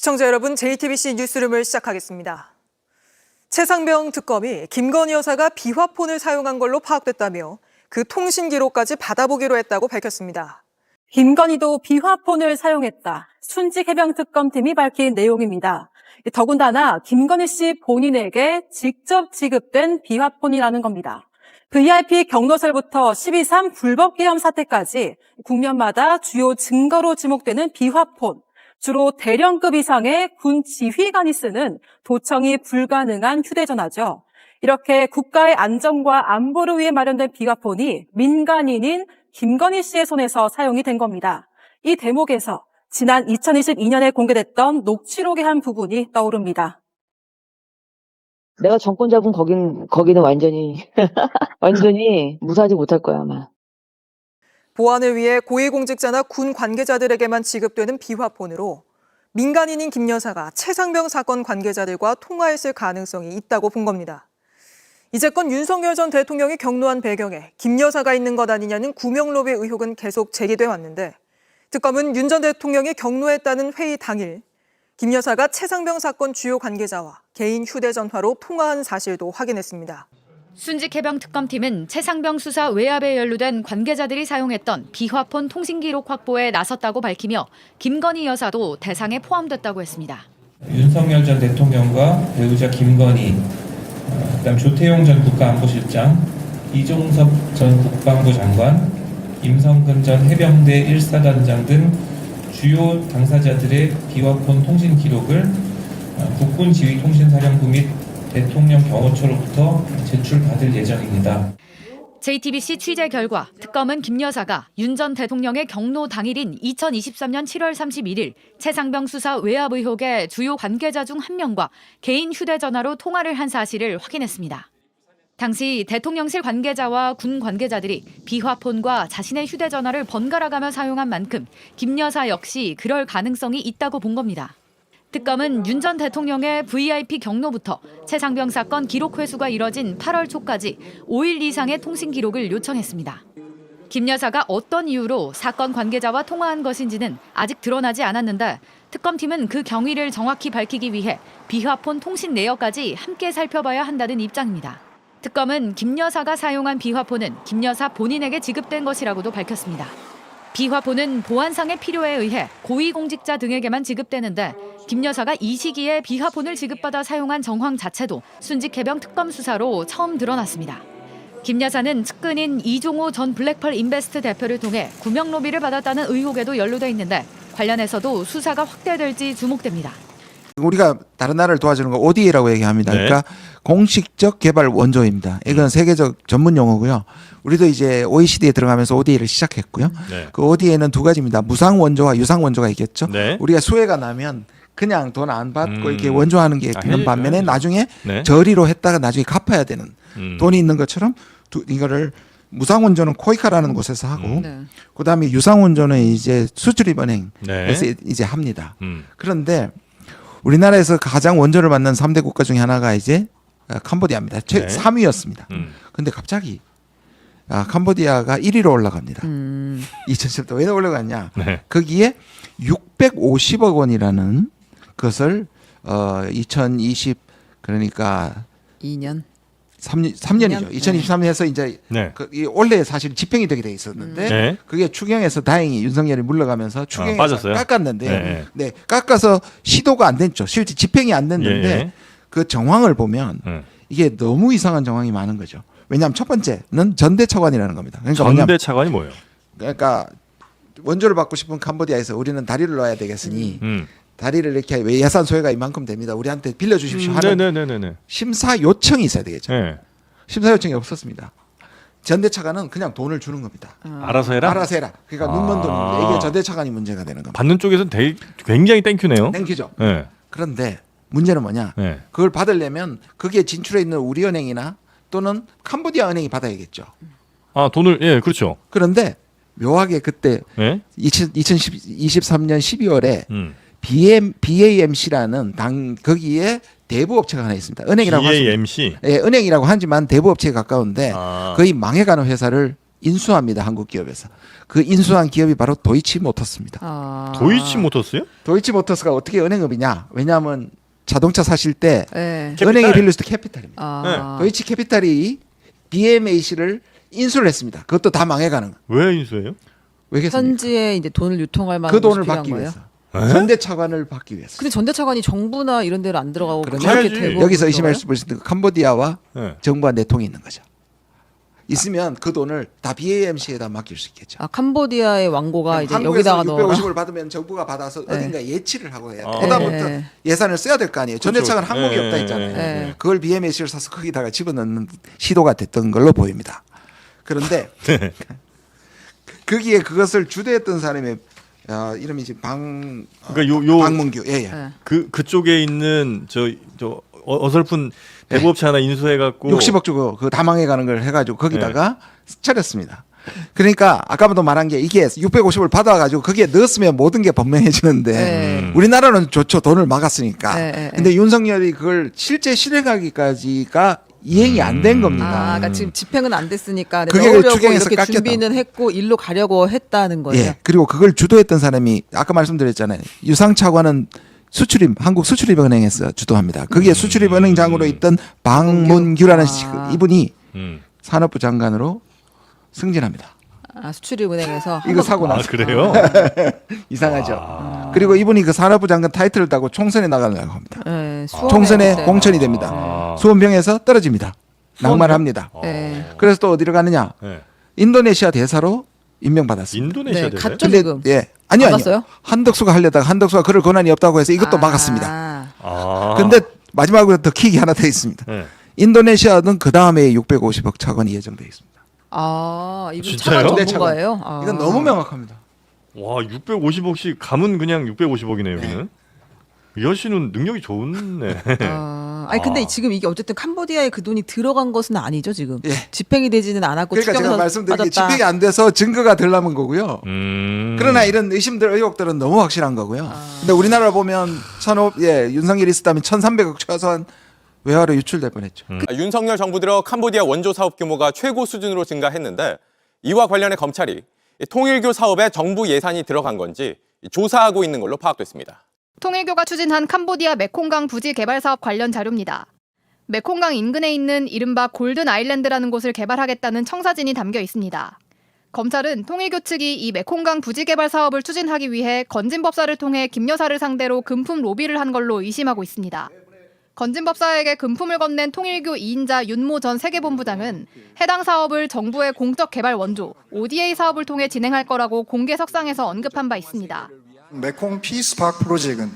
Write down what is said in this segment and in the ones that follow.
시청자 여러분, JTBC 뉴스룸을 시작하겠습니다. 최상병 특검이 김건희 여사가 비화폰을 사용한 걸로 파악됐다며 그 통신 기록까지 받아보기로 했다고 밝혔습니다. 김건희도 비화폰을 사용했다. 순직 해병 특검팀이 밝힌 내용입니다. 더군다나 김건희 씨 본인에게 직접 지급된 비화폰이라는 겁니다. VIP 경로설부터 12.3 불법 계엄 사태까지 국면마다 주요 증거로 지목되는 비화폰, 주로 대령급 이상의 군 지휘관이 쓰는 도청이 불가능한 휴대전화죠. 이렇게 국가의 안전과 안보를 위해 마련된 비화폰이 민간인인 김건희 씨의 손에서 사용이 된 겁니다. 이 대목에서 지난 2022년에 공개됐던 녹취록의 한 부분이 떠오릅니다. 내가 정권 잡은 거긴 거기는 완전히 완전히 무사하지 못할 거야 아마. 보안을 위해 고위공직자나 군 관계자들에게만 지급되는 비화폰으로 민간인인 김 여사가 최상병 사건 관계자들과 통화했을 가능성이 있다고 본 겁니다. 이제껏 윤석열 전 대통령이 경로한 배경에 김 여사가 있는 것 아니냐는 구명로비 의혹은 계속 제기돼 왔는데 특검은 윤 전 대통령이 경로했다는 회의 당일 김 여사가 최상병 사건 주요 관계자와 개인 휴대전화로 통화한 사실도 확인했습니다. 순직 해병 특검팀은 최상병 수사 외압에 연루된 관계자들이 사용했던 비화폰 통신 기록 확보에 나섰다고 밝히며 김건희 여사도 대상에 포함됐다고 했습니다. 윤석열 전 대통령과 배우자 김건희, 어, 그다음 조태용 전 국가안보실장, 이종섭 전 국방부 장관, 임성근 전 해병대 1사단장 등 주요 당사자들의 비화폰 통신 기록을 어, 국군 지휘통신사령부 및 대통령 경호처로부터 제출받을 예정입니다. JTBC 취재 결과 특검은 김 여사가 윤 전 대통령의 경로 당일인 2023년 7월 31일 최상병 수사 외압 의혹의 주요 관계자 중 한 명과 개인 휴대전화로 통화를 한 사실을 확인했습니다. 당시 대통령실 관계자와 군 관계자들이 비화폰과 자신의 휴대전화를 번갈아가며 사용한 만큼 김 여사 역시 그럴 가능성이 있다고 본 겁니다. 특검은 윤 전 대통령의 VIP 경로부터 최상병 사건 기록 회수가 이뤄진 8월 초까지 5일 이상의 통신 기록을 요청했습니다. 김 여사가 어떤 이유로 사건 관계자와 통화한 것인지는 아직 드러나지 않았는데 특검팀은 그 경위를 정확히 밝히기 위해 비화폰 통신 내역까지 함께 살펴봐야 한다는 입장입니다. 특검은 김 여사가 사용한 비화폰은 김 여사 본인에게 지급된 것이라고도 밝혔습니다. 비화폰은 보안상의 필요에 의해 고위공직자 등에게만 지급되는데 김 여사가 이 시기에 비화폰을 지급받아 사용한 정황 자체도 순직 해병 특검 수사로 처음 드러났습니다. 김 여사는 측근인 이종호 전 블랙펄 인베스트 대표를 통해 구명 로비를 받았다는 의혹에도 연루돼 있는데 관련해서도 수사가 확대될지 주목됩니다. 우리가 다른 나라를 도와주는 거 ODA라고 얘기합니다. 네. 그러니까 공식적 개발 원조입니다. 이건 세계적 전문 용어고요. 우리도 이제 OECD에 들어가면서 ODA를 시작했고요. 네. 그 ODA는 두 가지입니다. 무상 원조와 유상 원조가 있겠죠. 네. 우리가 수혜가 나면 그냥 돈 안 받고 음. 이렇게 원조하는 게 아, 되는 해야죠, 반면에 해야죠. 나중에 네. 저리로 했다가 나중에 갚아야 되는 음. 돈이 있는 것처럼 두, 이거를 무상 원조는 코이카라는 곳에서 하고 음. 그다음에 유상 원조는 이제 수출입은행에서 네. 이제 합니다. 음. 그런데 우리나라에서 가장 원조를 받는 3대 국가 중에 하나가 이제 어, 캄보디아입니다. 최 네. 3위였습니다. 음. 근데 갑자기 아, 캄보디아가 1위로 올라갑니다. 2010년 왜 올라갔냐? 네. 거기에 650억 원이라는 것을 어 2020 그러니까 2년. 3, 3년이죠. 년? 2023년에서 이제 네. 그, 이 원래 사실 집행이 되게 돼 있었는데 네. 그게 추경에서 다행히 윤석열이 물러가면서 추경에서 빠졌어요? 깎았는데 네. 네. 깎아서 시도가 안 됐죠. 실제 집행이 안 됐는데 예. 그 정황을 보면 음. 이게 너무 이상한 정황이 많은 거죠. 왜냐하면 첫 번째는 전대 차관이라는 겁니다. 그러니까 뭐냐면 전대 차관이 뭐예요? 그러니까 원조를 받고 싶은 캄보디아에서 우리는 다리를 놔야 되겠으니 음. 다리를 이렇게 왜 예산 소요가 이만큼 됩니다. 우리한테 빌려주십시오 하는 네네네네. 심사 요청이 있어야 되겠죠. 네. 심사 요청이 없었습니다. 전대 차관은 그냥 돈을 주는 겁니다. 알아서 해라. 알아서 해라. 그러니까 아. 눈먼 돈인데 이게 전대 차관이 문제가 되는 겁니다. 받는 쪽에서는 되게 굉장히 땡큐네요. 땡큐죠. 네. 그런데 문제는 뭐냐? 네. 그걸 받으려면 거기에 진출해 있는 우리은행이나 또는 캄보디아 은행이 받아야겠죠. 아 돈을 예 그렇죠. 그런데 묘하게 그때 예. 2023년 12월에 음. BM, BAMC라는 당 거기에 대부업체가 하나 있습니다. 은행이라고 BAMC. 예, 은행이라고 하지만 대부업체에 가까운데 아. 거의 망해가는 회사를 인수합니다. 한국 기업에서. 그 인수한 기업이 바로 도이치모터스입니다. 아. 도이치 모터스요? 도이치모터스가 어떻게 은행업이냐? 왜냐하면 자동차 사실 때 네. 은행이 빌릴 때 캐피탈입니다. 아. 도이치 캐피탈이 BMAC를 인수를 했습니다. 그것도 다 망해가는 거예요. 왜 인수해요? 왜겠습니까? 현지에 이제 돈을 유통할 만한 그 돈을 받기? 위해서. 현대차관을 받기 위해서. 근데 전대 차관이 정부나 이런 데로 안 들어가고 그렇게 가야지. 대부분 여기서 의심할? 수 있는 건 캄보디아와 네. 정부와 내통이 있는 거죠. 있으면 그 돈을 다 BAMC에다 맡길 수 있겠죠. 아 캄보디아의 왕고가 이제 한국에서 여기다가 넣어라. 650을 받으면 정부가 받아서 네. 어딘가 예치를 하고 해야 돼. 아. 그다음부터 네. 예산을 써야 될 거 아니에요. 전대차관 그렇죠. 항목이 네, 없다 네, 했잖아요. 네. 그걸 BMAC를 사서 거기다가 집어넣는 시도가 됐던 걸로 보입니다. 그런데 네. 거기에 그것을 주도했던 사람이 아, 이름이 지금 방 그러니까 요- 요- 방문규 예 예. 네. 그 그쪽에 있는 저 저 어설픈 대부업체 하나 인수해 갖고 60억 주고 그 다망해 가는 걸 해가지고 거기다가 네. 차렸습니다. 그러니까 아까부터 말한 게 이게 650을 받아가지고 거기에 넣었으면 모든 게 분명해지는데 네. 우리나라는 좋죠 돈을 막았으니까. 네, 네, 근데 윤석열이 그걸 실제 실행하기까지가 이행이 안 된 겁니다. 아, 그러니까 지금 집행은 안 됐으니까 그게 넣으려고 추경에서 이렇게 깎였다고. 준비는 했고 일로 가려고 했다는 거예요. 예. 그리고 그걸 주도했던 사람이 아까 말씀드렸잖아요. 유상 차관은 수출입 한국 수출입은행에서 주도합니다. 거기에 수출입은행 장으로 있던 방문규라는 시- 아. 이분이 음. 산업부 장관으로 승진합니다. 아, 수출입은행에서 이거 사고 아 나서 그래요? 이상하죠. 그리고 이분이 그 산업부 장관 타이틀을 따고 총선에 나가려고 합니다. 네, 수원에 총선에 그때. 공천이 됩니다. 아. 수원병에서 떨어집니다. 낭만합니다. 네. 그래서 또 어디로 가느냐? 네. 인도네시아 대사로 임명받았습니다. 인도네시아 네, 대사요? 가짜 근데 조금. 예 아니요 아니요? 한덕수가 하려다가 한덕수가 그럴 권한이 없다고 해서 이것도 아. 막았습니다. 아. 근데 마지막으로 더 킥이 하나 더 있습니다. 네. 인도네시아는 그 다음에 650억 차관이 예정돼 있습니다. 아, 이분 진짜요? 차관 네, 전문가예요? 아. 이건 너무 명확합니다. 와 650억씩 감은 그냥 650억이네요 여기는. 이현 씨는 능력이 좋네. 아, 아니 근데 아. 지금 이게 어쨌든 캄보디아에 그 돈이 들어간 것은 아니죠 지금 예. 집행이 되지는 않았고 그러니까 제가 말씀드린 게. 집행이 안 돼서 증거가 덜 남은 거고요. 음. 그러나 이런 의심들 의혹들은 너무 확실한 거고요. 아. 근데 우리나라 보면 천오 예 윤석열이 있었다면 1,300억 최소한 외화로 유출될 뻔했죠. 아, 윤석열 정부 들어 캄보디아 원조 사업 규모가 최고 수준으로 증가했는데 이와 관련해 검찰이 이 통일교 사업에 정부 예산이 들어간 건지 조사하고 있는 걸로 파악됐습니다. 통일교가 추진한 캄보디아 메콩강 부지 개발 사업 관련 자료입니다. 메콩강 인근에 있는 이른바 골든 아일랜드라는 곳을 개발하겠다는 청사진이 담겨 있습니다. 검찰은 통일교 측이 이 메콩강 부지 개발 사업을 추진하기 위해 건진법사를 통해 김 여사를 상대로 금품 로비를 한 걸로 의심하고 있습니다. 건진법사에게 금품을 건넨 통일교 2인자 윤모 전 세계본부장은 해당 사업을 정부의 공적 개발 원조 ODA 사업을 통해 진행할 거라고 공개 석상에서 언급한 바 있습니다. 메콩 피스파크 프로젝트는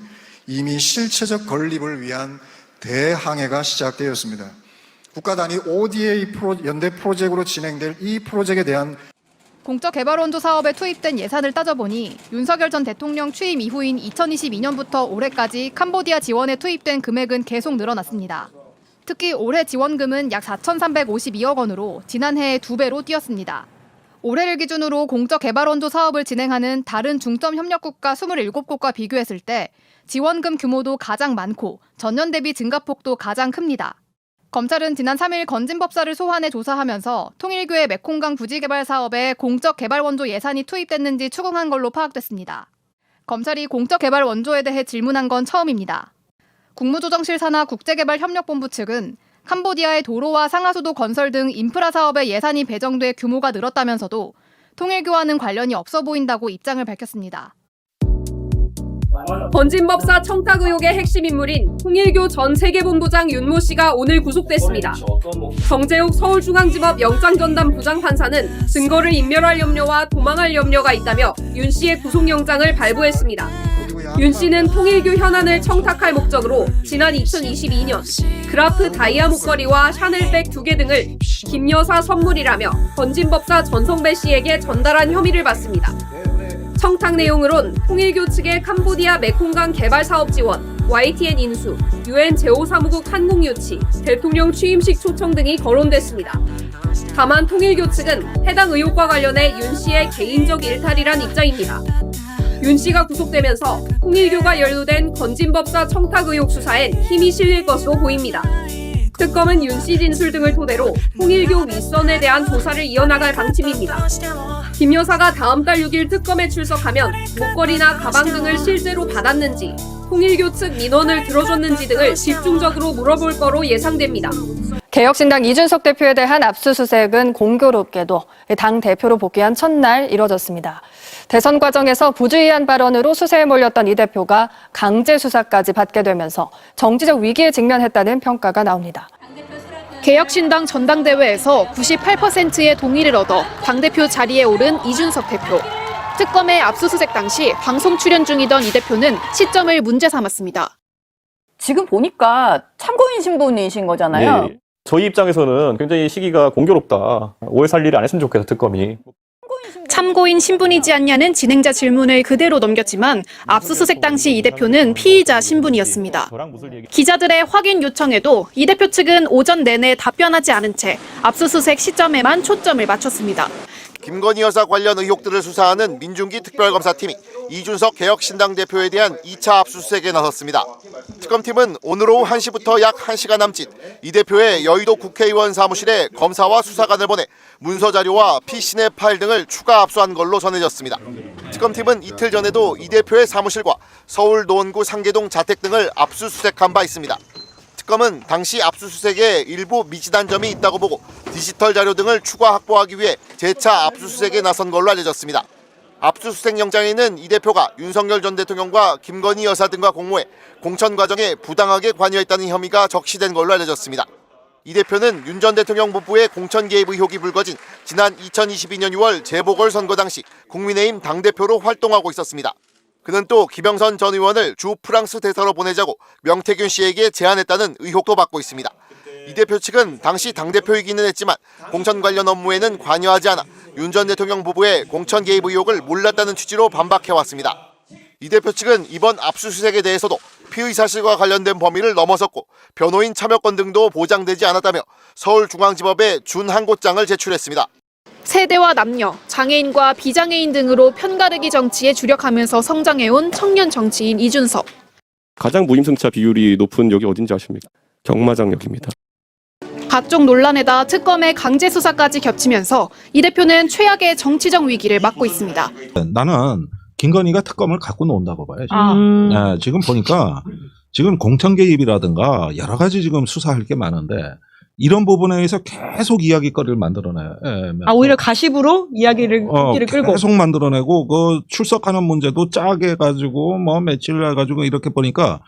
이미 실체적 건립을 위한 대항해가 시작되었습니다. 국가 단위 ODA 프로, 연대 프로젝트로 진행될 이 프로젝트에 대한 공적 개발 원조 사업에 투입된 예산을 따져보니 윤석열 전 대통령 취임 이후인 2022년부터 올해까지 캄보디아 지원에 투입된 금액은 계속 늘어났습니다. 특히 올해 지원금은 약 4,352억 원으로 지난해의 두 배로 뛰었습니다. 올해를 기준으로 공적 개발 원조 사업을 진행하는 다른 중점 협력국가 27곳과 비교했을 때 지원금 규모도 가장 많고 전년 대비 증가폭도 가장 큽니다. 검찰은 지난 3일 건진법사를 소환해 조사하면서 통일교의 메콩강 부지 개발 사업에 공적 개발 원조 예산이 투입됐는지 추궁한 걸로 파악됐습니다. 검찰이 공적 개발 원조에 대해 질문한 건 처음입니다. 국무조정실 산하 국제개발협력본부 측은 캄보디아의 도로와 상하수도 건설 등 인프라 사업에 예산이 배정돼 규모가 늘었다면서도 통일교와는 관련이 없어 보인다고 입장을 밝혔습니다. 건진법사 청탁 의혹의 핵심 인물인 통일교 전 세계본부장 윤모 씨가 오늘 구속됐습니다. 정재욱 서울중앙지법 영장전담 부장판사는 증거를 인멸할 염려와 도망할 염려가 있다며 윤 씨의 구속영장을 발부했습니다. 윤 씨는 통일교 현안을 청탁할 목적으로 지난 2022년 그라프 다이아 목걸이와 샤넬백 두 개 등을 김 여사 선물이라며 건진법사 전성배 씨에게 전달한 혐의를 받습니다. 청탁 내용으론 통일교 측의 캄보디아 메콩강 개발 사업 지원, YTN 인수, UN 제5사무국 한국 유치, 대통령 취임식 초청 등이 거론됐습니다. 다만 통일교 측은 해당 의혹과 관련해 윤 씨의 개인적 일탈이란 입장입니다. 윤 씨가 구속되면서 통일교가 연루된 건진법사 청탁 의혹 수사엔 힘이 실릴 것으로 보입니다. 특검은 윤 씨 진술 등을 토대로 통일교 윗선에 대한 조사를 이어나갈 방침입니다. 김 여사가 다음 달 6일 특검에 출석하면 목걸이나 가방 등을 실제로 받았는지, 통일교 측 민원을 들어줬는지 등을 집중적으로 물어볼 거로 예상됩니다. 개혁신당 이준석 대표에 대한 압수수색은 공교롭게도 당 대표로 복귀한 첫날 이뤄졌습니다. 대선 과정에서 부주의한 발언으로 수세에 몰렸던 이 대표가 강제 수사까지 받게 되면서 정치적 위기에 직면했다는 평가가 나옵니다. 개혁신당 전당대회에서 98%의 동의를 얻어 당대표 자리에 오른 이준석 대표. 특검의 압수수색 당시 방송 출연 중이던 이 대표는 시점을 문제 삼았습니다. 지금 보니까 참고인 신분이신 거잖아요. 네. 저희 입장에서는 굉장히 시기가 공교롭다. 오해 살 일을 안 했으면 좋겠다, 특검이. 참고인 신분이지 않냐는 진행자 질문을 그대로 넘겼지만 압수수색 당시 이 대표는 피의자 신분이었습니다. 기자들의 확인 요청에도 이 대표 측은 오전 내내 답변하지 않은 채 압수수색 시점에만 초점을 맞췄습니다. 김건희 여사 관련 의혹들을 수사하는 민중기 특별검사팀이 이준석 개혁신당 대표에 대한 2차 압수수색에 나섰습니다. 특검팀은 오늘 오후 1시부터 약 1시간 남짓 이 대표의 여의도 국회의원 사무실에 검사와 수사관을 보내 문서 자료와 PC내 파일 등을 추가 압수한 걸로 전해졌습니다. 특검팀은 이틀 전에도 이 대표의 사무실과 서울 노원구 상계동 자택 등을 압수수색한 바 있습니다. 특검은 당시 압수수색에 일부 미진한 점이 있다고 보고 디지털 자료 등을 추가 확보하기 위해 재차 압수수색에 나선 걸로 알려졌습니다. 압수수색 영장에는 이 대표가 윤석열 전 대통령과 김건희 여사 등과 공모해 공천 과정에 부당하게 관여했다는 혐의가 적시된 걸로 알려졌습니다. 이 대표는 윤 전 대통령 부부의 공천 개입 의혹이 불거진 지난 2022년 6월 재보궐 선거 당시 국민의힘 당대표로 활동하고 있었습니다. 그는 또 김영선 전 의원을 주 프랑스 대사로 보내자고 명태균 씨에게 제안했다는 의혹도 받고 있습니다. 이 대표 측은 당시 당대표이기는 했지만 공천 관련 업무에는 관여하지 않아 윤 전 대통령 부부의 공천 개입 의혹을 몰랐다는 취지로 반박해왔습니다. 이 대표 측은 이번 압수수색에 대해서도 피의 사실과 관련된 범위를 넘어섰고 변호인 참여권 등도 보장되지 않았다며 서울중앙지법에 준항고장을 제출했습니다. 세대와 남녀, 장애인과 비장애인 등으로 편가르기 정치에 주력하면서 성장해온 청년 정치인 이준석. 가장 무임승차 비율이 높은 역이 어딘지 아십니까? 경마장역입니다. 각종 논란에다 특검의 강제 수사까지 겹치면서 이 대표는 최악의 정치적 위기를 맞고 있습니다. 나는 김건희가 특검을 갖고 논다고 봐요. 지금. 아. 네, 지금 보니까 지금 공천 개입이라든가 여러 가지 지금 수사할 게 많은데 이런 부분에 의해서 계속 이야기거리를 만들어내요. 예, 아, 오히려 가십으로 이야기를 어, 끼를 끌고. 계속 만들어내고 그 출석하는 문제도 짜게 해가지고 뭐 며칠 해가지고 이렇게 보니까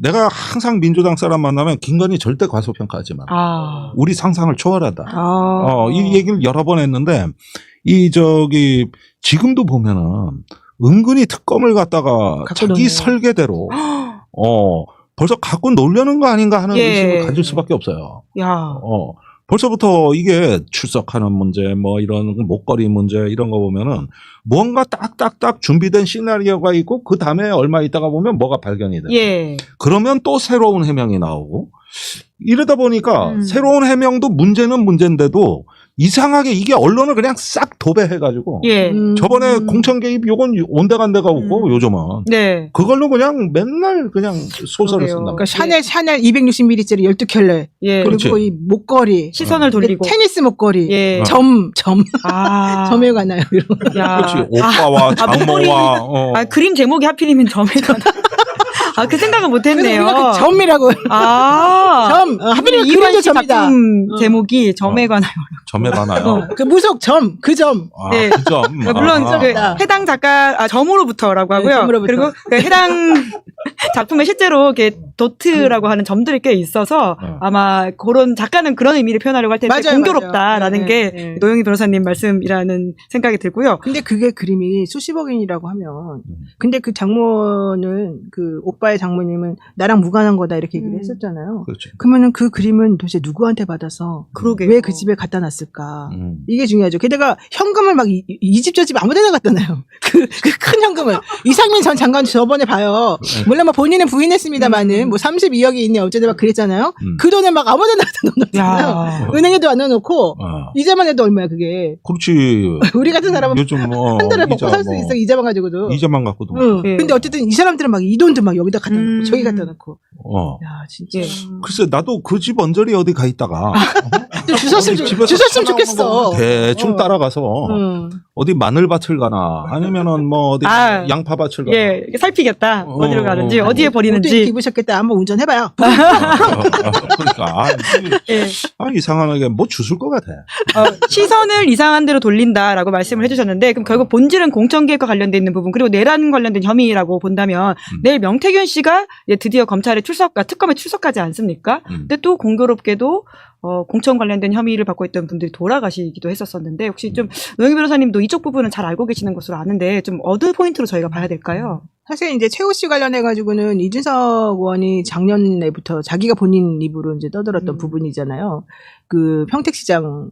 내가 항상 민주당 사람 만나면 김건희 절대 과소평가하지 마. 아. 우리 상상을 초월하다. 아. 어, 이 얘기를 여러 번 했는데 이 저기 지금도 보면은 은근히 특검을 갖다가 자기 놓네요. 설계대로 어 벌써 갖고 놀려는 거 아닌가 하는 예. 의심을 가질 수밖에 없어요. 야. 어 벌써부터 이게 출석하는 문제 뭐 이런 목걸이 문제 이런 거 보면은 뭔가 딱딱딱 준비된 시나리오가 있고 그 다음에 얼마 있다가 보면 뭐가 발견이 돼. 예. 그러면 또 새로운 해명이 나오고 이러다 보니까 음. 새로운 해명도 문제는 문제인데도 이상하게 이게 언론을 그냥 싹 도배해가지고 예. 저번에 공천 개입 요건 온데간데가 없고 요즘은 네. 그걸로 그냥 맨날 그냥 소설을 그러게요. 쓴다. 그러니까 샤넬 샤넬 260ml짜리 12켤레 예. 그리고 그렇지. 이 목걸이 시선을 돌리고. 테니스 목걸이 예. 점 점. 아. 점에 관하여 이런 야. 그렇지 오빠와 아, 목걸이. 장모와 어. 아, 그림 제목이 하필이면 점이가. 아, 그 생각은 못 그래서 했네요. 우리가 그 점이라고 아. 점 어, 하필이면 그림도 씨 점이다 작품 제목이 점에 관하여. 점에 관하여. 어, 그 무속 점 그 점 아, 네. 그 점. 물론 아. 그 해당 작가 아, 점으로부터라고 네, 하고요. 점으로부터. 그리고 그 해당 작품에 실제로 이렇게 도트라고 하는 점들이 꽤 있어서 네. 아마 그런 작가는 그런 의미를 표현하려고 할 텐데 맞아요, 공교롭다라는 맞아요. 게 네, 네. 노영희 변호사님 말씀이라는 생각이 들고요. 근데 그게 그림이 수십억인이라고 하면 음. 근데 그 장모는 그 오빠 의 장모님은 나랑 무관한 거다 이렇게 얘기를 음. 했었잖아요. 그렇죠. 그러면은 그 그림은 도대체 누구한테 받아서 그러게요. 왜 그 집에 갖다 놨을까? 음. 이게 중요하죠. 게다가 현금을 막 이 집 저집 아무데나 갖다 놔요. 그그큰 현금을 이상민 전 장관 저번에 봐요. 물론 뭐 본인은 부인했습니다만은 뭐 32억이 있네 어쩌다 막 그랬잖아요. 음. 그 돈을 막 아무데나 넣어놨잖아요. 야. 은행에도 안 넣어놓고 어. 이자만 해도 얼마야 그게. 그렇지. 우리 같은 사람은 요즘 뭐 한 달에 먹고 이자 살수뭐 있어 이자만 가지고도. 이자만 갖고도. 응. 예. 근데 어쨌든 이 사람들은 막 이 돈도 막 여기다 갖다 놓고 음. 저기 갖다 놓고. 어. 야 진짜. 예. 글쎄 나도 그 집 언저리 어디 가 있다가 좀 주셨으면 좋- 집에서 주셨으면 차 나오는 좋겠어. 거 대충 어. 따라가서 응. 어디 마늘밭을 가나 아니면은 뭐 어디 아, 양파밭을 가나 예, 이렇게 살피겠다. 어, 어디로 가는지, 어, 어디에 버리는지. 기부셨겠다. 한번 운전해봐요. 그러니까 아, 이게- 예. 아 이상하게 뭐 주술 것 같아. 어, 시선을 이상한 데로 돌린다라고 말씀을 해주셨는데 그럼 결국 본질은 공천개혁과 관련돼 있는 부분 그리고 내란 관련된 혐의라고 본다면 음. 내일 명태균 씨가 이제 드디어 검찰에 출석, 아, 특검에 출석하지 않습니까? 음. 근데 또 공교롭게도 어, 공천 관련된 혐의를 받고 있던 분들이 돌아가시기도 했었었는데 혹시 좀 노영희 변호사님도 이쪽 부분은 잘 알고 계시는 것으로 아는데 좀 어느 포인트로 저희가 봐야 될까요? 사실 이제 최호 씨 관련해 가지고는 이준석 의원이 작년에부터 자기가 본인 입으로 이제 떠들었던 음. 부분이잖아요. 그 평택시장.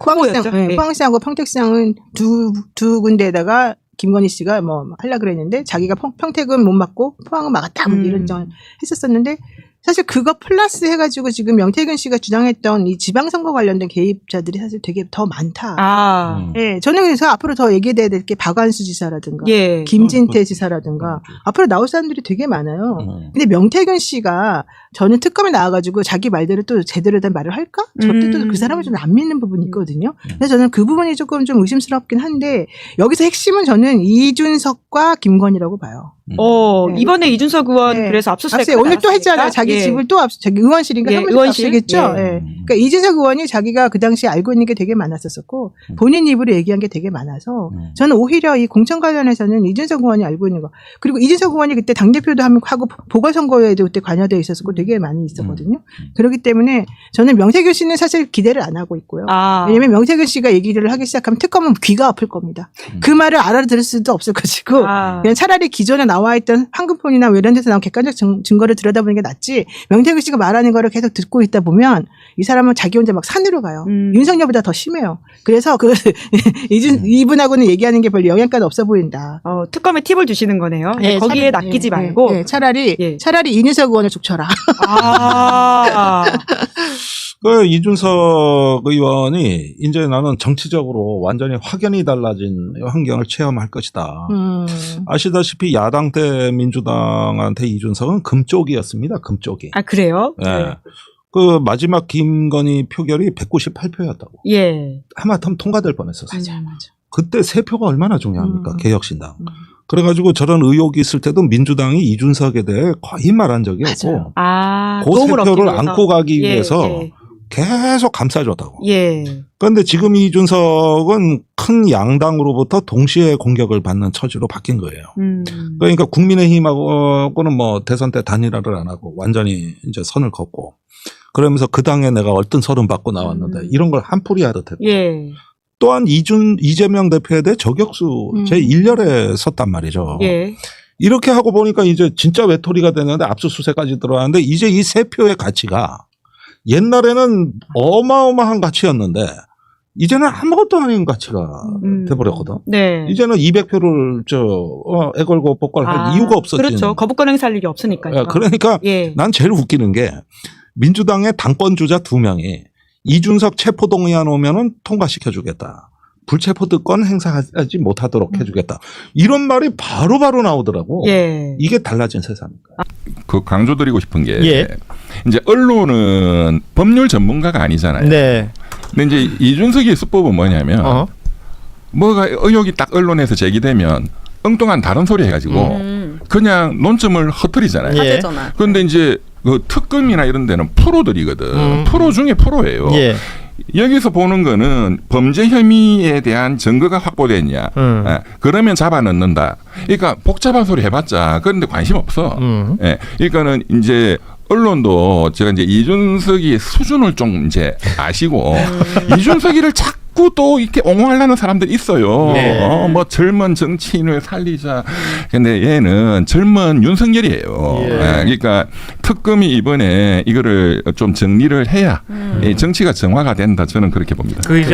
포항시장, 네, 네. 포항시장과 평택시장은 두 두 군데에다가 김건희 씨가 뭐 하려 그랬는데 자기가 평, 평택은 못 막고 포항은 막았다 뭐 이런 음. 했었었는데 사실 그거 플러스 해가지고 지금 명태균 씨가 주장했던 이 지방선거 관련된 개입자들이 사실 되게 더 많다. 아, 음. 예, 저는 그래서 앞으로 더 얘기해야 될 게 박완수 지사라든가 예. 김진태 지사라든가 앞으로 나올 사람들이 되게 많아요. 음. 근데 명태균 씨가 저는 특검에 나와가지고 자기 말대로 또 제대로 된 말을 할까? 저때 또 음. 그 사람을 좀 안 믿는 부분이 있거든요. 그래서 저는 그 부분이 조금 좀 의심스럽긴 한데 여기서 핵심은 저는 이준석과 김건희라고 봐요. 어, 네. 이번에 이준석 의원 네. 그래서 압수수색 압수수색 오늘 또 했잖아요. 자기 예. 집을 또 압수, 자기 의원실인가 예, 사무실 의원실? 압수겠죠. 예. 예. 그러니까 이준석 의원이 자기가 그 당시에 알고 있는 게 되게 많았었고 본인 입으로 얘기한 게 되게 많아서 음. 저는 오히려 이 공천 관련해서는 이준석 의원이 알고 있는 거 그리고 이준석 의원이 그때 당 대표도 하고 보궐선거에도 그때 관여돼 있었고 되게 많이 있었거든요. 그렇기 때문에 저는 명태균 씨는 사실 기대를 안 하고 있고요. 아. 왜냐면 명태균 씨가 얘기를 하기 시작하면 특검은 귀가 아플 겁니다. 그 말을 알아들을 수도 없을 것이고 아. 그냥 차라리 기존에 나와 있던 황금폰이나 뭐 이런 데서 나온 객관적 증, 증거를 들여다보는 게 낫지 명태균 씨가 말하는 거를 계속 듣고 있다 보면 이 사람은 자기 혼자 막 산으로 가요. 음. 윤석열보다 더 심해요. 그래서 그 이준 이분하고는 얘기하는 게 별로 영향가는 없어 보인다. 어, 특검에 팁을 주시는 거네요. 네, 거기에 차라리- 낚이지 예, 말고. 예, 예, 차라리 예. 차라리 이준석 의원을 족쳐라. 아. 그 이준석 의원이 이제 나는 정치적으로 완전히 확연히 달라진 환경을 체험할 것이다. 음. 아시다시피 야당 때 민주당한테 이준석은 금쪽이었습니다. 금쪽이. 아, 그래요? 예. 그 마지막 김건희 표결이 198표였다고. 예. 하마터면 통과될 뻔했었어요. 맞아, 맞아. 그때 세 표가 얼마나 중요합니까? 음. 개혁신당. 그래가지고 저런 의혹이 있을 때도 민주당이 이준석에 대해 거의 말한 적이 없고 아, 그 세 표를. 안고 가기 예, 위해서 예. 계속 감싸줬다고. 예. 그런데 지금 이준석은 큰 양당으로부터 동시에 공격을 받는 처지로 바뀐 거예요. 음. 그러니까 국민의힘하고는 뭐 대선 때 단일화를 안 하고 완전히 이제 선을 걷고 그러면서 그 당에 내가 얼뜬 서름 받고 나왔는데 음. 이런 걸 한풀이 하듯 했고 예. 또한 이준 이재명 대표에 대해 저격수 음. 제 1열에 섰단 말이죠. 예. 이렇게 하고 보니까 이제 진짜 외톨이가 되는데 압수수색까지 들어왔는데 이제 이 세 표의 가치가 옛날에는 어마어마한 가치였는데 이제는 아무것도 아닌 가치가 음. 돼버렸거든. 네. 이제는 200표를 저 어, 애걸고 복걸할 아, 이유가 없어진. 그렇죠. 거부권 행사할 일이 없으니까요. 예, 그러니까 예. 난 제일 웃기는 게 민주당의 당권 주자 두 명이 이준석 체포 동의안 오면은 통과시켜 주겠다. 불체포 특권 행사하지 못하도록 해주겠다. 이런 말이 바로 바로 나오더라고. 예. 이게 달라진 세상입니다. 그 강조드리고 싶은 게 예. 이제 언론은 법률 전문가가 아니잖아요. 네. 근데 이제 이준석의 수법은 뭐냐면 어? 뭐가 의혹이 딱 언론에서 제기되면 엉뚱한 다른 소리 해가지고 음. 그냥 논점을. 화제 전환. 그런데 이제 그 특검이나 이런 데는 프로들이거든. 음. 프로 중에 프로예요. 예. 여기서 보는 거는 범죄 혐의에 대한 증거가 확보됐냐. 음. 예, 그러면 잡아 넣는다. 그러니까 복잡한 소리 해봤자 그런데 관심 없어. 음. 예, 그러니까는 이제 언론도 제가 이제 이준석이 수준을 좀 이제 아시고 음. 이준석이를 자꾸 또 이렇게 옹호하려는 사람들이 있어요. 네. 어, 뭐 젊은 정치인을 살리자. 근데 얘는 젊은 윤석열이에요. 예. 예, 그러니까 특검이 이번에 이거를 좀 정리를 해야 이 정치가 정화가 된다. 저는 그렇게 봅니다. 그